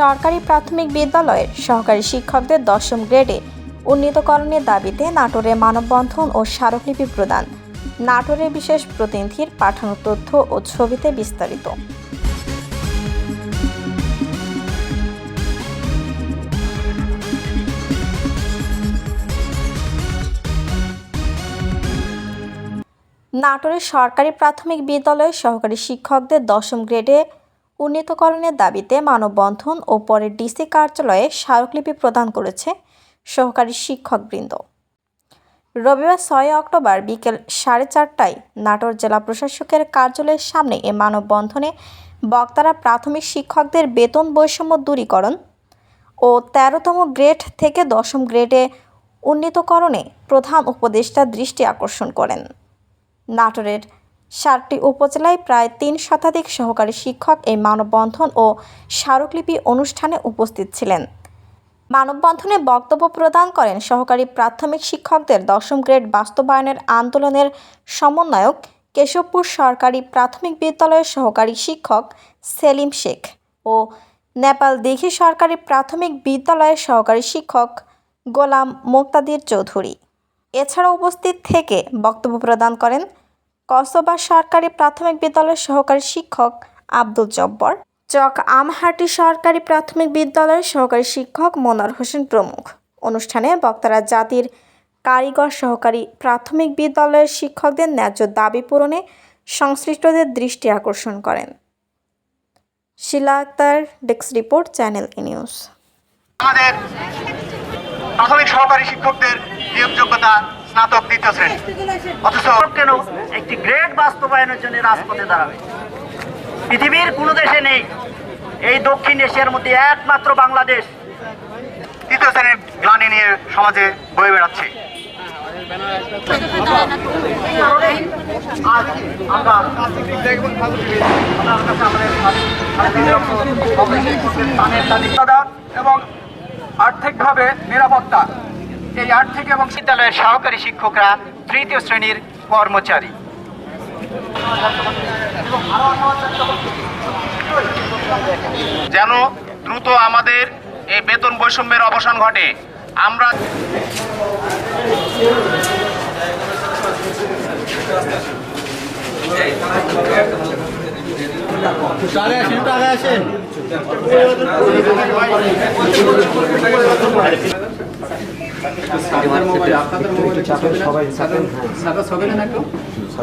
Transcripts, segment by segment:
সরকারি প্রাথমিক বিদ্যালয়ের সহকারী শিক্ষকদের দশম গ্রেডে উন্নীতকরণের দাবিতে নাটোরে মানববন্ধন ও স্মারকলিপি প্রদান। নাটোরের বিশেষ প্রতিনিধির পাঠানো তথ্য ও ছবিতে বিস্তারিত। নাটোরের সরকারি প্রাথমিক বিদ্যালয়ের সহকারী শিক্ষকদের দশম গ্রেডে উন্নীতকরণের দাবিতে মানববন্ধন ও পরে ডিসি কার্যালয়ে স্মারকলিপি প্রদান করেছে সহকারী শিক্ষকবৃন্দ। রবিবার ছয় অক্টোবর বিকেল সাড়ে চারটায় নাটোর জেলা প্রশাসকের কার্যালয়ের সামনে এ মানববন্ধনে বক্তারা প্রাথমিক শিক্ষকদের বেতন বৈষম্য দূরীকরণ ও তেরোতম গ্রেড থেকে দশম গ্রেডে উন্নীতকরণে প্রধান উপদেষ্টা দৃষ্টি আকর্ষণ করেন। নাটোরের সাতটি উপজেলায় প্রায় তিন শতাধিক সহকারী শিক্ষক এই মানববন্ধন ও স্মারকলিপি অনুষ্ঠানে উপস্থিত ছিলেন। মানববন্ধনে বক্তব্য প্রদান করেন সহকারী প্রাথমিক শিক্ষকদের দশম গ্রেড বাস্তবায়নের আন্দোলনের সমন্বয়ক কেশবপুর সরকারি প্রাথমিক বিদ্যালয়ের সহকারী শিক্ষক সেলিম শেখ ও নেপাল দিঘি সরকারি প্রাথমিক বিদ্যালয়ের সহকারী শিক্ষক গোলাম মোক্তাদির চৌধুরী। এছাড়া উপস্থিত থেকে বক্তব্য প্রদান করেন কসবা সরকারি প্রাথমিক বিদ্যালয়ের সহকারী শিক্ষক আব্দুল জব্বর চক আমহাটি সরকারি প্রাথমিক বিদ্যালয়ের সহকারী শিক্ষক মোনার হোসেন প্রমুখ। অনুষ্ঠানে বক্তারা জাতির কারিগর সহকারী প্রাথমিক বিদ্যালয়ের শিক্ষকদের ন্যায্য দাবি পূরণে সংশ্লিষ্টদের দৃষ্টি আকর্ষণ করেন। Shila Akter desk report channel i news. আমাদের প্রাথমিক সহকারী শিক্ষকদের নিয়োগযোগ্যতা স্নাতক দ্বিতীয় শ্রেণি। অথচ কেন? একটি গ্রেড বাস্তবায়নের জন্য রাজপথে দাঁড়াবে। পৃথিবীর কোনো দেশে নেই এই দক্ষিণ এশিয়ার মধ্যে একমাত্র বাংলাদেশ। তৃতীয় শ্রেণির গ্লানি নিয়ে সমাজে বয়ে বেড়াচ্ছে। এবং আর্থিকভাবে নিরাপত্তা। এই আর্থিক এবং বিদ্যালয়ের সহকারী শিক্ষকরা তৃতীয় শ্রেণির কর্মচারী। যেন দ্রুত আমাদের এই বেতন বৈষম্যের অবসান ঘটে। আমরা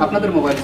আপনাদের মোবাইল